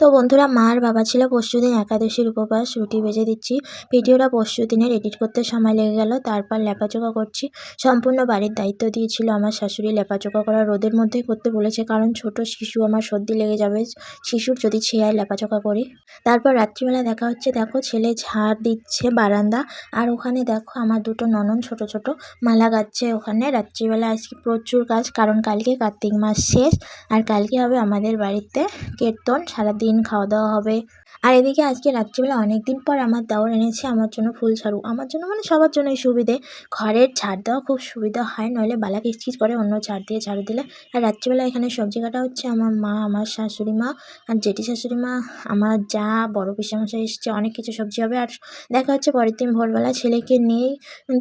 তো বন্ধুরা, মা আর বাবা ছিল পরশু দিন একাদশীর উপবাস, রুটি ভেজে দিচ্ছি। ভিডিওটা পরশু দিনের এডিট করতে সময় লেগে গেল, তারপর লেপাচোকা করছি। সম্পূর্ণ বাড়ির দায়িত্ব দিয়েছিল আমার শাশুড়ি। লেপাচোকা করা রোদের মধ্যেই করতে বলেছে, কারণ ছোট শিশু আমার সর্দি লেগে যাবে। শিশুর যদি ছেঁয়ায় লেপাচোকা করি। তারপর রাত্রিবেলা দেখা হচ্ছে, দেখো ছেলে ঝাড় দিচ্ছে বারান্দা, আর ওখানে দেখো আমার দুটো ননন ছোট ছোট মালা গাচ্ছে ওখানে। রাত্রিবেলা আজকে প্রচুর কাজ, কারণ কালকে কার্তিক মাস শেষ, আর কালকে হবে আমাদের বাড়িতে কীর্তন। সারাদিন খাওয়া দাওয়া হবে। আর এদিকে আজকে রাত্রিবেলা অনেক দিন পর আমার দেওর এনেছে আমার জন্য ফুল ঝাড়ু। আমার জন্য মানে সবার জন্যই সুবিধে। ঘরের ঝাড় দেওয়া খুব সুবিধা হয়, নইলে বালা কিচকিচ করে অন্য ঝাড় দিয়ে ঝাড়ু দিলে। আর রাত্রিবেলা এখানে সবজি কাটা হচ্ছে আমার মা, আমার শাশুড়ি মা, আর জেঠি শাশুড়ি মা, আমার যা বড় পিসামশাই এসছে, অনেক কিছু সবজি হবে। আর দেখা হচ্ছে পরের দিন ভোরবেলা ছেলেকে নিয়েই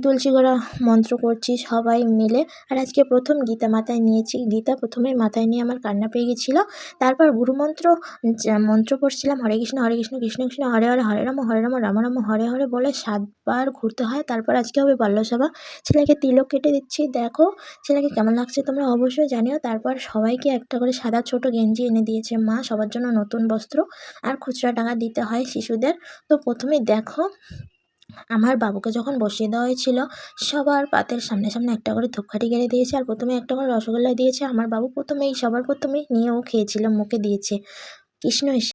তুলসী গোড়া মন্ত্র করছি সবাই মিলে। আর আজকে প্রথম গীতা মাথায় নিয়েছি। গীতা প্রথমে মাথায় নিয়ে আমার কান্না পেয়ে গেছিল। তারপর গুরুমন্ত্র মন্ত্র পড়ছিলাম, হরে কৃষ্ণ হরে কৃষ্ণ কৃষ্ণ কৃষ্ণ, হরে হরে হরে রাম হরে রাম রাম রাম, হরে হরে বলে সাতবার ঘুরতে হয়। তারপর আজকে হবে বাল্যসভা। ছেলেকে তিলক কেটে দিচ্ছি। দেখো ছেলেকে কেমন লাগছে তোমরা অবশ্যই জানিও। তারপর সবাইকে একটা করে সাদা ছোট গেঞ্জি এনে দিয়েছে মা। সবার জন্য নতুন বস্ত্র আর খুচরা টাকা দিতে হয় শিশুদের। তো প্রথমে দেখো, আমার বাবুকে যখন বসিয়ে দেওয়া হয়েছিল, সবার পাতের সামনে সামনে একটা করে ধূপকাঠি গেড়ে দিয়েছে। আর প্রথমে একটা করে রসগোল্লা দিয়েছে। আমার বাবু প্রথমেই, সবার প্রথমেই নিয়েও খেয়েছিল, মুখে দিয়েছে। কৃষ্ণ এসে